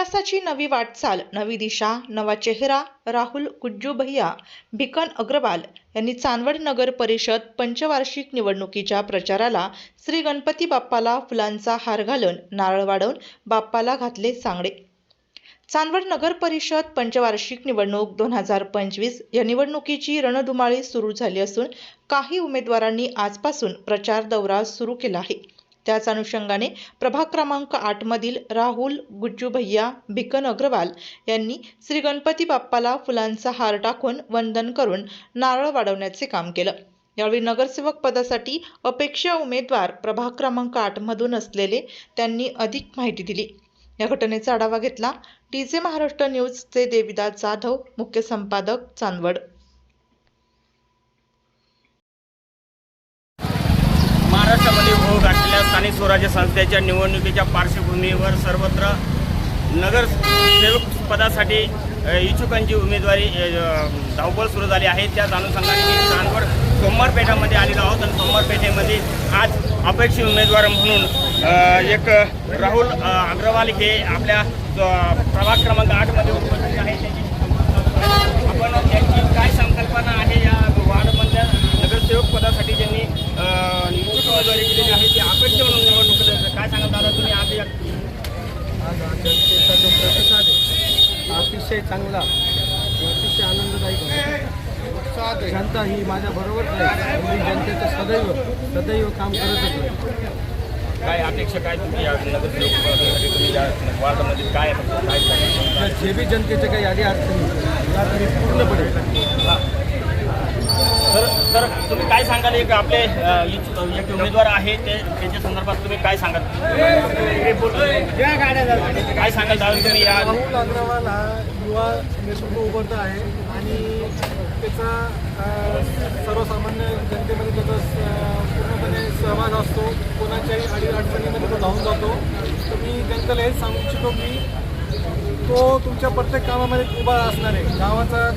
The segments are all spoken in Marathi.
विकासाची नवी वाटचाल नवी दिशा नवा चेहरा राहुल गुज्जू भैया भिकन अग्रवाल यांनी चांदवड नगर परिषद पंचवार्षिक निवडणुकीच्या प्रचाराला श्री गणपती बाप्पाला फुलांचा हार घालून नारळ वाढवून बाप्पाला घातले सांगडे. चांदवड नगर परिषद पंचवार्षिक निवडणूक दोन हजार पंचवीस या निवडणुकीची रणधुमाळी सुरू झाली असून काही उमेदवारांनी आजपासून प्रचार दौरा सुरू केला आहे. त्याच अनुषंगाने प्रभाग क्रमांक आठमधील राहुल गुज्जू भैया भिकन अग्रवाल यांनी श्री गणपती बाप्पाला फुलांचा हार टाकून वंदन करून नारळ वाढवण्याचे काम केलं. यावेळी नगरसेवक पदासाठी अपेक्षा उमेदवार प्रभाग क्रमांक आठमधून असलेले त्यांनी अधिक माहिती दिली. या घटनेचा आढावा घेतला. टीजे महाराष्ट्र न्यूजचे देविदास जाधव मुख्य संपादक चांदवड. या स्थानिक स्वराज्य संस्थेच्या निवडणुकीच्या पार्श्वभूमीवर सर्वत्र नगरसेवक पदासाठी इच्छुकांची उमेदवारी धावपळ सुरू झाली आहे. त्याच अनुषंगाने मी चांदवड सोमवारपेठामध्ये आलेलो आहोत आणि सोमवारपेठेमध्ये आज अपेक्षित उमेदवार म्हणून एक राहुल अग्रवाल हे आपल्या प्रभाग क्रमांक आठमध्ये उपस्थित आहे त्यांची आपण त्यांची काय संकल्पना आहे या वार्डमधल्या नगरसेवक पदासाठी त्यांनी अ, इच्छुक उमेदवारी केलेली आहे ती अपेक्षा म्हणून निवडणूक केली. काय सांगा दादा तुम्ही आज या आज हा जनतेचा जो प्रतिसाद आहे हा अतिशय चांगला अतिशय आनंददायक आहे. जनता ही माझ्या बरोबर आहे. मी जनतेचं सदैव सदैव काम करतच आहे. काय अपेक्षा काय तुमची या तुम्ही या वार्डामध्ये काय काय तर जे बी जनतेचे काही आधी अडचणी या तरी पूर्णपणे. सर सर तुम्ही काय सांगाल? एक आपले अ, इच्छु- एक उमेदवार आहे ते त्यांच्या संदर्भात तुम्ही काय सांगाल? काय सांगाल? दादा तुम्ही या राहुल अग्रवाल हा युवा नेतृत्व उभरत आहे आणि त्याचा सर्वसामान्य जनतेमध्ये त्याचा स- पूर्णपणे सहभाग असतो. कोणाच्याही अडी अडचणीमध्ये तो धावून जातो. तर मी जनतेला हेच सांगू इच्छितो की तो तुमच्या प्रत्येक कामामध्ये उभा असणार आहे. गावाचा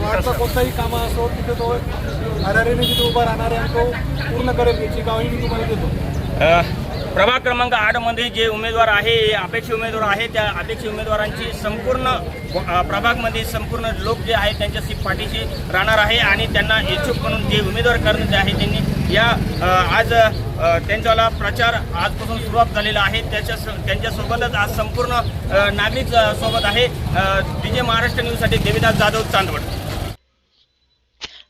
वाढचा कोणताही कामं असो तिथे तो हरारीने तिथे उभा राहणार आहे आणि तो पूर्ण करेल याची गावी मी तुम्हाला देतो. प्रभाग क्रमांक आठमध्ये जे उमेदवार आहे अपेक्षित उमेदवार आहे त्या अपेक्षित उमेदवारांची संपूर्ण प्रभागमध्ये संपूर्ण लोक जे आहेत त्यांच्याशी पाठीशी राहणार आहे आणि त्यांना इच्छुक म्हणून जे उमेदवार करण्याचे आहे त्यांनी या आज त्यांच्याला प्रचार आजपासून सुरुवात झालेला आहे. त्याच्या त्यांच्यासोबतच आज संपूर्ण नागरिक सोबत आहे डी जे महाराष्ट्र न्यूजसाठी देविदास जाधव चांदवड.